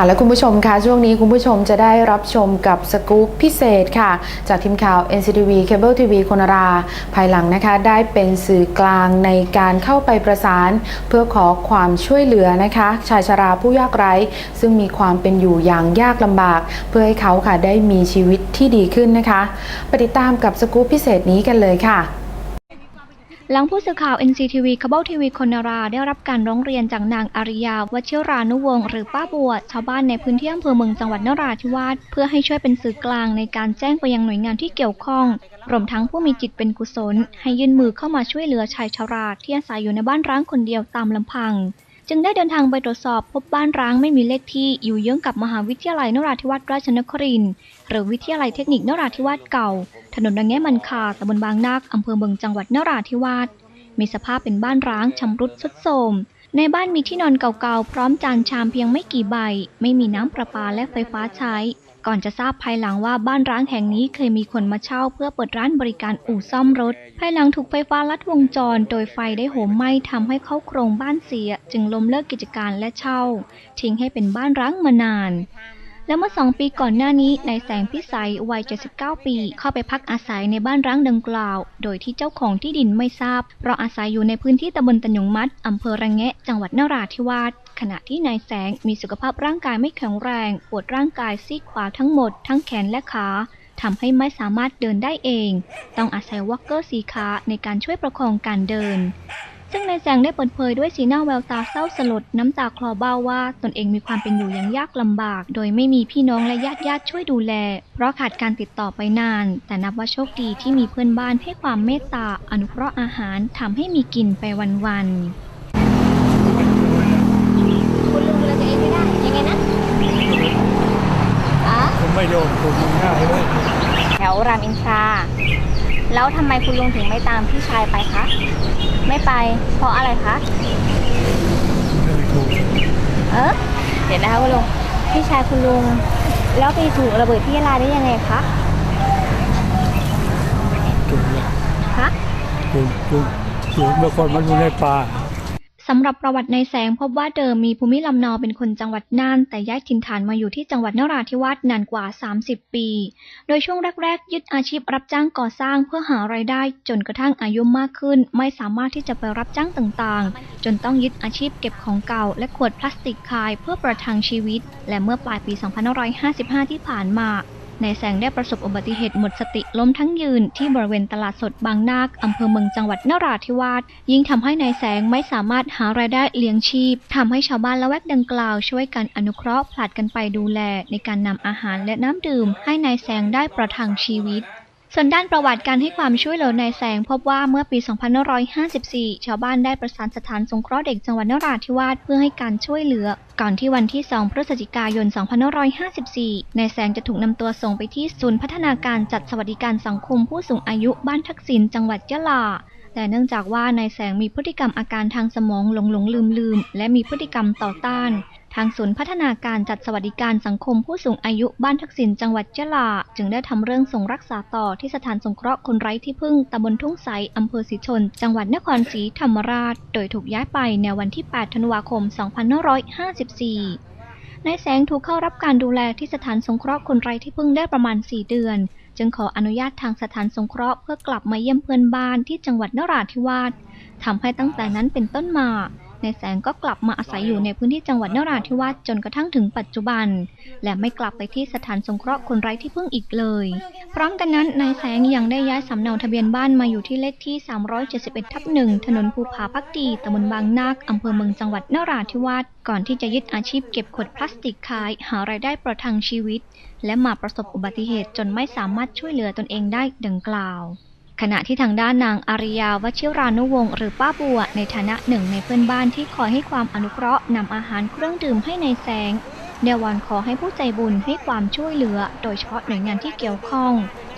ค่ะและคุณผู้ชมคะช่วงนี้คุณผู้ชมจะได้รับชมกับสกู๊ปพิเศษค่ะ จากทีมข่าว NCTV Cable TV คนรา ภายหลังนะคะ ได้เป็นสื่อกลางในการเข้าไปประสาน เพื่อขอความช่วยเหลือนะคะ ชายชราผู้ยากไร้ ซึ่งมีความเป็นอยู่อย่างยากลำบาก เพื่อให้เขาค่ะได้มีชีวิตที่ดีขึ้นนะคะ ไปติดตามกับสกู๊ปพิเศษนี้กันเลยค่ะ หลังผู้สื่อข่าว NCTV คาเบิลทีวีคนนาราได้รับการร้องเรียนจากนางอาริยาวชิรานุวงศ์หรือป้าบัวชาวบ้านในพื้นที่อำเภอเมืองจังหวัดนราธิวาสเพื่อให้ช่วยเป็นสื่อกลางในการแจ้งไปยังหน่วยงานที่เกี่ยวข้องรวมทั้งผู้มีจิตเป็นกุศล ให้ยื่นมือเข้ามาช่วยเหลือชายชราที่อาศัยอยู่ในบ้านร้างคนเดียวตามลำพัง จึงได้เดินทางไปตรวจสอบพบบ้านร้างไม่มีเลขที่อยู่เยื้องกับมหาวิทยาลัยนราธิวาสราชนครินทร์หรือวิทยาลัยเทคนิคนราธิวาสเก่า ถนนดังแง่มันคาตำบลบางนาคอำเภอเมืองจังหวัดนราธิวาสมีสภาพเป็นบ้านร้างชำรุดทรุดโทรมในบ้านมีที่นอนเก่าๆ พร้อมจานชามเพียงไม่กี่ใบ ไม่มีน้ำประปาและไฟฟ้าใช้ ก่อนจะทราบภายหลังว่าบ้านร้างแห่งนี้เคยมีคนมาเช่าเพื่อเปิดร้านบริการอู่ซ่อมรถ ภายหลังถูกไฟฟ้าลัดวงจร โดยไฟได้โหมไหม้ทำให้เข้าโครงบ้านเสีย จึงล้มเลิกกิจการและเช่า ทิ้งให้เป็นบ้านร้างมานาน และเมื่อสองปีก่อนหน้านี้นายแสงพิสัยวัย 79 ปี เข้าไปพักอาศัยในบ้านร้างดังกล่าว โดยที่เจ้าของที่ดินไม่ทราบ เพราะอาศัยอยู่ในพื้นที่ตำบลตันยงมัดอำเภอระแงะ จังหวัดนราธิวาสขณะที่นายแสงมีสุขภาพร่างกายไม่แข็งแรง ปวดร่างกายซีกขวาทั้งหมด ทั้งแขนและขาทำให้ไม่สามารถเดินได้เอง ต้องอาศัยวอลเกอร์สีขาในการช่วยประคองการเดิน ซึ่งนายแสงได้เปิดเผยด้วยสีหน้าแววตาเศร้าสลดน้ำตาคลอเบ้าว่า ตนเองมีความเป็นอยู่อย่างยากลำบาก โดยไม่มีพี่น้องและญาติญาติๆช่วยดูแล เพราะขาดการติดต่อไปนาน แต่นับว่าโชคดีที่มีเพื่อนบ้านให้ความเมตตาอนุเคราะห์อาหารทำให้มีกินไปวันๆคุณลุงดูแลตัวเองไม่ได้ยังไงนะอ๋อผมไม่โดนผมง่ายเลยแถวรามอินทราแล้วทำไมคุณลุงถึงไม่ตามพี่ชายไปคะ ไม่ไป เพราะอะไรคะไม่ได้ถูกเออเดี๋ยวนะคะคุณลุงพี่ชายคุณลุง แล้วไปถูกระเบิดที่ยาลาได้ยังไงคะถูกเลยคะถูกถูกถูกเมื่อก่อนมันอยู่ในป่า สำหรับประวัติในแสงพบว่าเดิมมีภูมิลำเนาเป็นคนจังหวัดน่าน แต่ย้ายถิ่นฐานมาอยู่ที่จังหวัดนราธิวาสนานกว่า 30 ปี โดยช่วงแรกๆ ยึดอาชีพรับจ้างก่อสร้างเพื่อหารายได้ จนกระทั่งอายุมากขึ้น ไม่สามารถที่จะไปรับจ้างต่างๆ จนต้องยึดอาชีพเก็บของเก่า และขวดพลาสติกขายเพื่อประทังชีวิต และเมื่อปลายปี 2555 ที่ผ่านมา นายแสงได้ประสบอุบัติเหตุหมดสติล้มทั้งยืนที่บริเวณตลาดสดบางนาคอำเภอเมืองจังหวัดนราธิวาสยิ่งทำให้นายแสงไม่สามารถหารายได้เลี้ยงชีพทำให้ชาวบ้านละแวกดังกล่าวช่วยกันอนุเคราะห์ผลัดกันไปดูแล ในการนำอาหารและน้ำดื่ม ให้นายแสงได้ประทังชีวิต ส่วนด้านประวัติการให้ความช่วยเหลือนายแสง พบว่าเมื่อปี 2554 ชาวบ้านได้ประสานสถานสงเคราะห์เด็กจังหวัดนราธิวาสเพื่อให้การช่วยเหลือ ก่อนที่วันที่ 2 พฤศจิกายน 2554 นายแสงจะถูกนำตัวส่งไปที่ศูนย์พัฒนาการจัดสวัสดิการสังคมผู้สูงอายุบ้านทักษิณจังหวัดยะลาแต่เนื่องจากว่านายแสงมีพฤติกรรมอาการทางสมองหลงหลงลืมลืมและมีพฤติกรรมต่อต้าน ทางศูนย์พัฒนาการจัดสวัสดิการสังคมผู้สูงอายุบ้านทักษิณจังหวัดยะลา จึงได้ทำเรื่องส่งรักษาต่อที่สถานสงเคราะห์คนไร้ที่พึ่งตำบลทุ่งใสอำเภอศรีชน จังหวัดนครศรีธรรมราช โดยถูกย้ายไปในวันที่ 8 ธันวาคม 2554นายแสงถูกเข้ารับการดูแลที่สถานสงเคราะห์คนไร้ที่พึ่งได้ประมาณ 4 เดือน จึงขออนุญาตทางสถานสงเคราะห์เพื่อกลับมาเยี่ยมเพื่อนบ้านที่จังหวัดนราธิวาสทำให้ตั้งแต่นั้นเป็นต้นมา นายแสงก็กลับมาอาศัยอยู่ในพื้นที่จังหวัดนราธิวาสจนกระทั่งถึงปัจจุบัน และไม่กลับไปที่สถานสงเคราะห์คนไร้ที่พึ่งอีกเลย พร้อมกันนั้นนายแสงยังได้ย้ายสำเนาทะเบียนบ้านมาอยู่ที่เลขที่ 371 ทับหนึ่งถนนภูผาพักดีตำบลบางนาคอำเภอเมืองจังหวัดนราธิวาสก่อนที่จะยึดอาชีพเก็บขวดพลาสติกขายหารายได้ประทังชีวิต และมาประสบอุบัติเหตุจนไม่สามารถช่วยเหลือตนเองได้ดังกล่าว ขณะที่ทางด้านนางอาริยาวชิรานุวงศ์หรือป้าบัว ในฐานะหนึ่งในเพื่อนบ้านที่คอยให้ความอนุเคราะห์นำอาหารเครื่องดื่มให้ในแสงเดวอนขอให้ผู้ใจบุญให้ความช่วยเหลือ โดยเฉพาะหน่วยงานที่เกี่ยวข้อง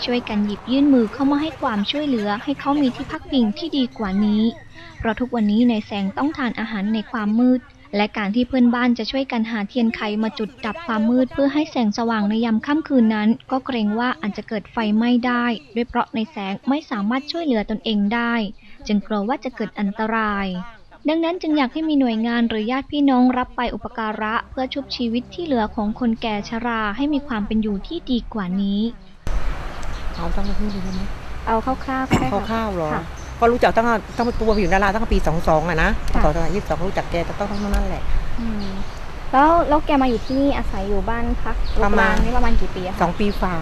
ช่วยกันหยิบยื่นมือเข้ามาให้ความช่วยเหลือ ให้เขามีที่พักพิงที่ดีกว่านี้เพราะทุกวันนี้ในแสงต้องทานอาหารในความมืด และการที่เพื่อนบ้านจะช่วยกันหาเทียนไขมาจุดดับความมืดเพื่อให้แสงสว่างในยามค่ำคืนนั้น ก็เกรงว่าอาจจะเกิดไฟไหม้ได้ ด้วยเพราะในแสงไม่สามารถช่วยเหลือตนเองได้ จึงกลัวว่าจะเกิดอันตราย ดังนั้นจึงอยากให้มีหน่วยงานหรือญาติพี่น้องรับไปอุปการะ เพื่อชุบชีวิตที่เหลือของคนแก่ชราให้มีความเป็นอยู่ที่ดีกว่านี้เอาตั้งแต่ที่ดูได้ไหมเอาคร่าวๆก็ได้ค่ะคร่าวๆเหรอค่ะ ก็รู้จักตั้งแต่ตั้งแต่ตัวผิวดาราตั้งแต่ปีสองสองอะนะค่ะต่อจากยี่สิบสองรู้จักแกก็ต้องทั้งนั้นแหละอืมแล้วแล้วแกมาอยู่ที่นี่อาศัยอยู่บ้านพักประมาณโงแนี่ประมาณกี่ปีอะสคะองปีฝ่า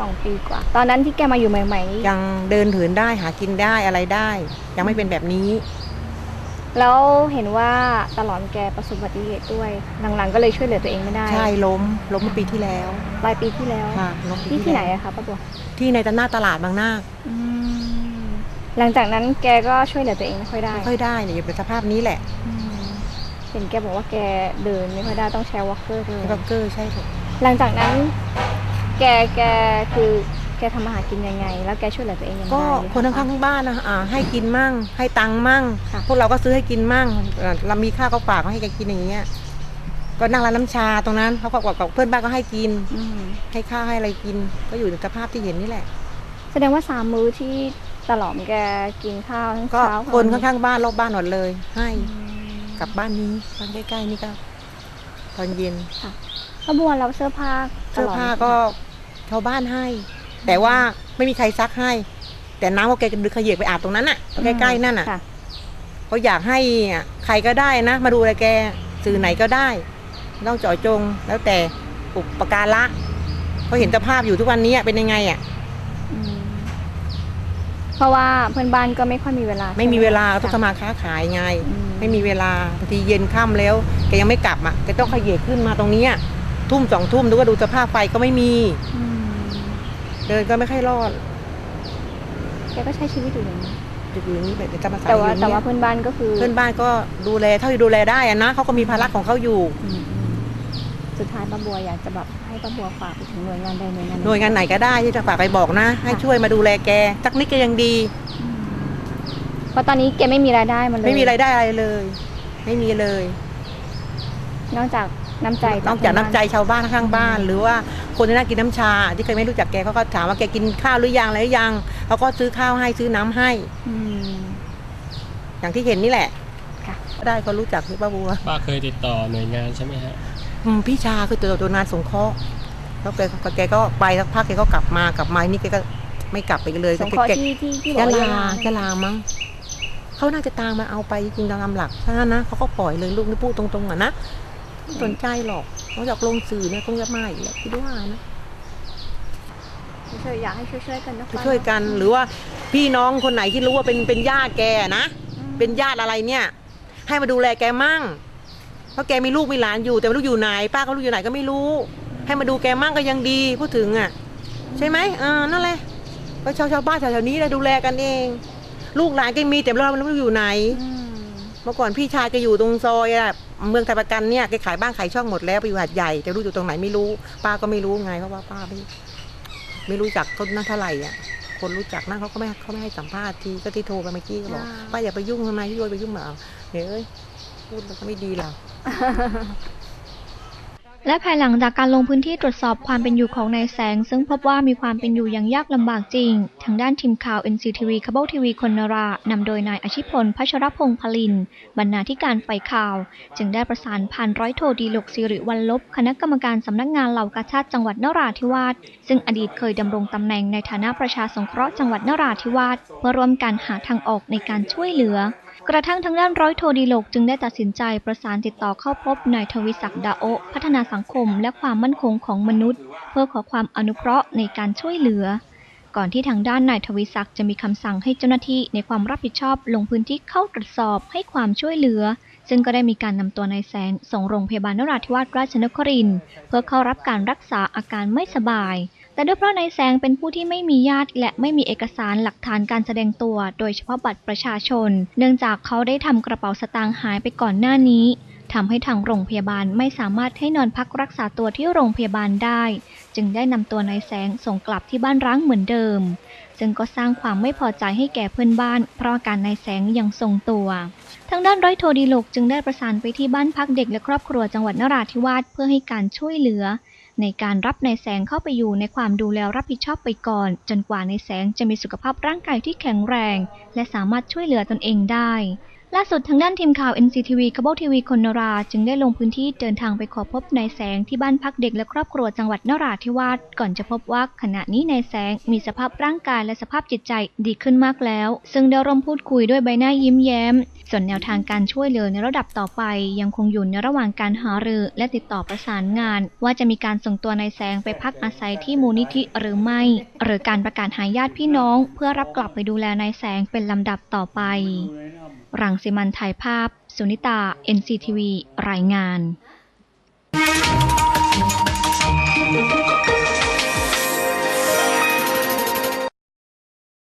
สองปีกว่า ตอนนั้นที่แกมาอยู่ใหม่ๆยังเดินเถินได้หากินได้อะไรได้ ยังไม่เป็นแบบนี้ แล้วเห็นว่าตลอดแกประสบอุบัติเหตุด้วยหลังๆก็เลยช่วยเหลือตัวเองไม่ได้ใช่ล้มล้มเมื่อปีที่แล้วปลายปีที่แล้วค่ะล้มปีที่ที่ไหนแล้วอะคะป้าบัวที่ในตลาดตลาดบางนา หลังจากนั้นแกก็ช่วยเหลือตัวเองไม่ค่อยได้ไม่ค่อยได้เนี่ยอยู่เป็นสภาพนี้แหละอืมเห็นแกบอกว่าแกเดินไม่ค่อยได้ต้องใช้วอล์กเกอร์เลยแล้วก็เกอร์ใช่ถูกหลังจากนั้น แกแกคือแกทำอาหารกินยังไง แล้วแกช่วยเหลือตัวเองยังไงก็คนข้างๆบ้านนะอ่าให้กินมั่ง ให้ตังค์มั่งค่ะพวกเราก็ซื้อให้กินมั่งเอ่อเรามีข้าวก็ฝากเขาให้แกกินอย่างเงี้ยก็นั่งร้านน้ำชาตรงนั้นเขาก็บอกกับเพื่อนบ้านก็ให้กินอืมให้ข้าวให้อะไรกิน ก็อยู่ในสภาพที่เห็นนี่แหละ แสดงว่าสามมื้อที่ ตลอดแกกินข้าวทั้งก็เช้าคนกลข้างๆบ้านรอบบ้านหมดเลย ให้อืมกลับบ้านนี้บ้านใกล้ๆนี่ก็ ตอนเย็นป้าบัวเราเสื้อผ้าตเสื้อลดผ้าก็ชาวบ้านให้ แต่ว่าไม่มีใครซักให้ แต่น้ำก็แกดึกขยเยกไปอาบตรงนั้นน่ะใกล้ๆนั่นน่ะค่ะเขาอยากให้อะใครก็ได้นะ มาดูแลแกสื่อไหนก็ได้ไม่ต้องเจาะจงแล้วแต่อุปการะเขาเห็นสภาพอยู่ทุกวันนี้เป็นยังไงอะอืม เพราะว่าเพื่อนบ้านก็ไม่ค่อยมีเวลาไม่มีเวลาใช่ไหต้องคะทำมาค้าขายไงอืไม่มีเวลาบางทีเย็นค่ำแล้วแกยังไม่กลับอะแกต้องขยเยกขึ้นมาตรงเนี้ยทุ่มสองทุ่มดูก็ดูสภาพไฟก็ไม่มีอืมเดินก็ไม่ค่อยรอดแกก็ใช้ชีวิตอยู่อย่างนี้อยู่อย่างนี้แบบจะมาสายแต่ว่าอยู่แต่ว่าเนี่ยเพื่อนบ้านก็คือ เพื่อนบ้านก็ดูแลเท่าที่ดูแลได้อะนะเขาก็มีภาระของเขาอยู่อืมอืม สุดท้ายป้าบัวอยากจะแบบให้ป้าบัวฝากไปถึงหน่วยงานใดหน่วยงานหน่วยงานไหนก็ได้ที่จะฝากไปบอกนะ ให้ช่วยมาดูแลแกสักนิดก็ยังดีอืมเพราะตอนนี้แกไม่มีรายได้มาเลยไม่มีรายได้อะไรเลย ไม่มีเลย นอกจากน้ำใจนอกจากน้ำใจชาวบ้านข้างบ้าน หรือว่าคนที่น่ากินน้ำชา ที่เคยไม่รู้จักแกเขาก็ถามว่าแกกินข้าวหรือยังอะไรหรือยังเขาก็ซื้อข้าวให้ซื้อน้ำให้อืมอย่างที่เห็นนี่แหละค่ะได้ก็รู้จักพี่ป้าบัวป้าเคยติดต่อหน่วยงานใช่ไหมฮะอืม พี่ชาคือตัวตัวงานสงเคราะห์แล้วแกก็แกก็ไปสักพักแกก็กลับมากลับมานี่แกก็ไม่กลับไปเลยสงเคราะห์แกที่ที่ที่บยะอกว่ลายะลามั้งเขาน่าจะตามมาเอาไปจริงๆตามหลักถ้างั้นนะเขาก็ปล่อยเลยลูกนี่พูดตรงๆอะนะไม่สนใจหรอกนอกจากลงสื่อเนี่ยคงจะมาอีกแหละคิดว่านะช่วยอยากให้ช่วยช่วยๆกันนะป้าช่วยๆกันหรือว่าพี่น้องคนไหนที่รู้ว่าเป็นเป็นญาติแกนะเป็นญาติอะไรเนี่ย ให้มาดูแลแกมั่ง เพราะแกมีลูกมีหลานอยู่ แต่ไม่รู้อยู่ไหน ป้าก็รู้อยู่ไหนก็ไม่รู้ ให้มาดูแกมั่งก็ยังดีพูดถึงอะ ใช่ไหมเออนั่นแหละก็ชาวชาวบ้านแถวๆนี้เลยดูแลกันเอง ลูกหลานแกมีแต่เราไม่รู้อยู่ไหนอืมเมื่อก่อนพี่ชายแกอยู่ตรงซอยอะเมืองไทยประกันเนี่ยแกขายบ้านขายช่องหมดแล้วไปอยู่หาดใหญ่แต่รู้อยู่ตรงไหนไม่รู้ ป้าก็ไม่รู้ไงเพราะว่าป้าไม่ไม่รู้จักต้นนั้นเท่าไหร่อะคนรู้จักนั่นเขาก็ไม่เขาไม่ให้สัมภาษณ์ทีก็ที่โทรไปเมื่อกี้ก็บอกป้าอย่าไปยุ่งทำไมพี่โยไปยุ่งเหรอเฮ้ยพูดแล้วก็ไม่ดีหรอก และภายหลังจากการลงพื้นที่ตรวจสอบความเป็นอยู่ของนายแสง ซึ่งพบว่ามีความเป็นอยู่อย่างยากลำบากจริง ทางด้านทีมข่าว NCTV คา b l e TV คนนารานำโดยนายอาชิพลพัชรพงษ์พลิน บรรณาธิการฝ่ายข่าว จึงได้ประสานผ่านร้อยโทดีลกสิริวันลบ คณะกรรมการสำนักงานเหล่ากาชาติจังหวัดนราธิวาสซึ่งอดีตเคยดำรงตำแหน่งในฐานะประชาสงเคราะห์จังหวัดนราธิวาสเพื่อร่วมกันหาทางออกในการช่วยเหลือ กระทั่งทางด้านร้อยโทดีโลกจึงได้ตัดสินใจประสานติดต่อเข้าพบนายทวิศักดิ์ดาโอพัฒนาสังคมและความมั่นคงของมนุษย์ เพื่อขอความอนุเคราะห์ในการช่วยเหลือ ก่อนที่ทางด้านนายทวิศักดิ์จะมีคำสั่งให้เจ้าหน้าที่ในความรับผิดชอบลงพื้นที่เข้าตรวจสอบให้ความช่วยเหลือ ซึ่งก็ได้มีการนำตัวนายแสงส่งโรงพยาบาลนราธิวาสราชนครินทร์เพื่อเข้ารับการรักษาอาการไม่สบาย แต่ด้วยเพราะนายแสงเป็นผู้ที่ไม่มีญาติและไม่มีเอกสารหลักฐานการแสดงตัว โดยเฉพาะบัตรประชาชน เนื่องจากเขาได้ทำกระเป๋าสตางค์หายไปก่อนหน้านี้ทำให้ทางโรงพยาบาลไม่สามารถให้นอนพักรักษาตัวที่โรงพยาบาลได้ จึงได้นำตัวนายแสงส่งกลับที่บ้านร้างเหมือนเดิม ซึ่งก็สร้างความไม่พอใจให้แก่เพื่อนบ้าน เพราะอาการนายแสงยังทรงตัว ทางด้านร้อยโทดีโลกจึงได้ประสานไปที่บ้านพักเด็กและครอบครัวจังหวัดนราธิวาสเพื่อให้การช่วยเหลือ ในการรับในแสงเข้าไปอยู่ในความดูแลรับผิดชอบไปก่อน จนกว่าในแสงจะมีสุขภาพร่างกายที่แข็งแรง และสามารถช่วยเหลือตนเองได้ ล่าสุดทางด้านทีมข่าว NCTV คา b l e TV คนนรา จึงได้ลงพื้นที่เดินทางไปขอพบนายแสงที่บ้านพักเด็กและครอบครัวจังหวัดนราธิวาสก่อนจะพบว่าขณะนี้นายแสงมีสภาพร่างกายและสภาพจิตใจดีขึ้นมากแล้ว ซึ่งได้ร่วมพูดคุยด้วยใบหน้ายิ้มแย้ม ส่วนแนวทางการช่วยเหลือในระดับต่อไป ยังคงอยู่ในระหว่างการหารือ และติดต่อประสานงาน ว่าจะมีการส่งตัวนายแสงไปพักอาศัยที่มูลนิธิหรือไม่ หรือการประกาศหาญาติพี่น้อง เพื่อรับกลับไปดูแลนายแสงเป็นลำดับต่อไป รังสิมันถ่ายภาพ สุนิตา NCTV รายงาน